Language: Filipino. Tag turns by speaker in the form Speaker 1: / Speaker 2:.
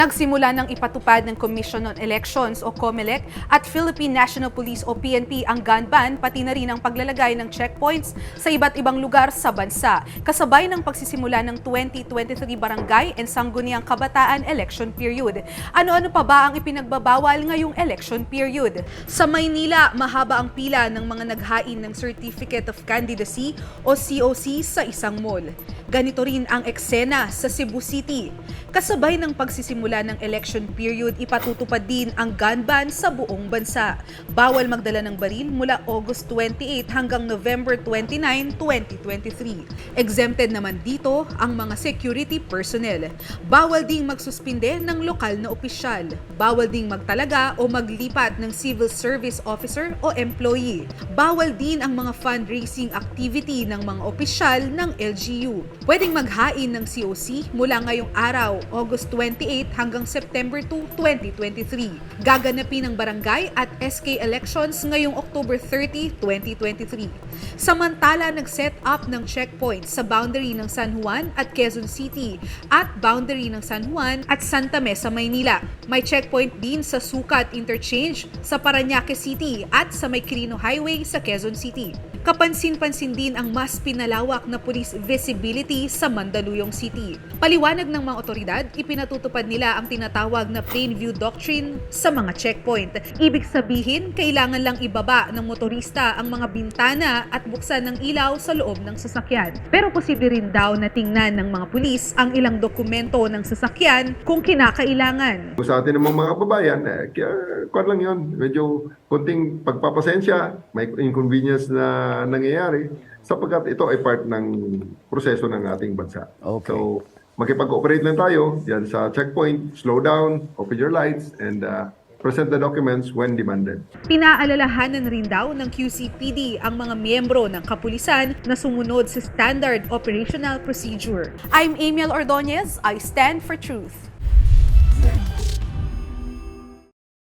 Speaker 1: Nagsimula ng ipatupad ng Commission on Elections o COMELEC at Philippine National Police o PNP ang gun ban pati na rin ang paglalagay ng checkpoints sa iba't ibang lugar sa bansa. Kasabay ng pagsisimula ng 2023 Barangay and Sangguniang Kabataan Election Period. Ano-ano pa ba ang ipinagbabawal ngayong election period? Sa Maynila, mahaba ang pila ng mga naghain ng Certificate of Candidacy o COC sa isang mall. Ganito rin ang eksena sa Cebu City. Kasabay ng pagsisimula ng election period, ipatutupad din ang gun ban sa buong bansa. Bawal magdala ng baril mula August 28 hanggang November 29, 2023. Exempted naman dito ang mga security personnel. Bawal ding magsuspinde ng lokal na opisyal. Bawal ding magtalaga o maglipat ng civil service officer o employee. Bawal din ang mga fundraising activity ng mga opisyal ng LGU. Pwedeng maghain ng COC mula ngayong araw, August 28 hanggang September 2, 2023. Gaganapin ang barangay at SK elections ngayong October 30, 2023. Samantala, nag-set up ng checkpoint sa boundary ng San Juan at Quezon City at boundary ng San Juan at Santa Mesa, Maynila. May checkpoint din sa Sukat Interchange sa Paranaque City at sa May Quirino Highway sa Quezon City. Kapansin-pansin din ang mas pinalawak na police visibility sa Mandaluyong City. Paliwanag ng mga otoridad, ipinatutupad nila ang tinatawag na plain view doctrine sa mga checkpoint. Ibig sabihin, kailangan lang ibaba ng motorista ang mga bintana at buksan ng ilaw sa loob ng sasakyan. Pero posible rin daw na tingnan ng mga pulis ang ilang dokumento ng sasakyan kung kinakailangan.
Speaker 2: Sa atin namang mga kababayan, eh, kaya, kwan lang yun, medyo konting pagpapasensya, may inconvenience na nangyayari sapagkat ito ay part ng proseso ng ating bansa.
Speaker 3: Okay.
Speaker 2: So, makipag-cooperate lang tayo yan sa checkpoint, slow down, open your lights, and uh, present the documents when demanded.
Speaker 1: Pinaalalahanan rin daw ng QCPD ang mga miyembro ng kapulisan na sumunod sa Standard Operational Procedure. I'm Emil Ordonez. I stand for truth.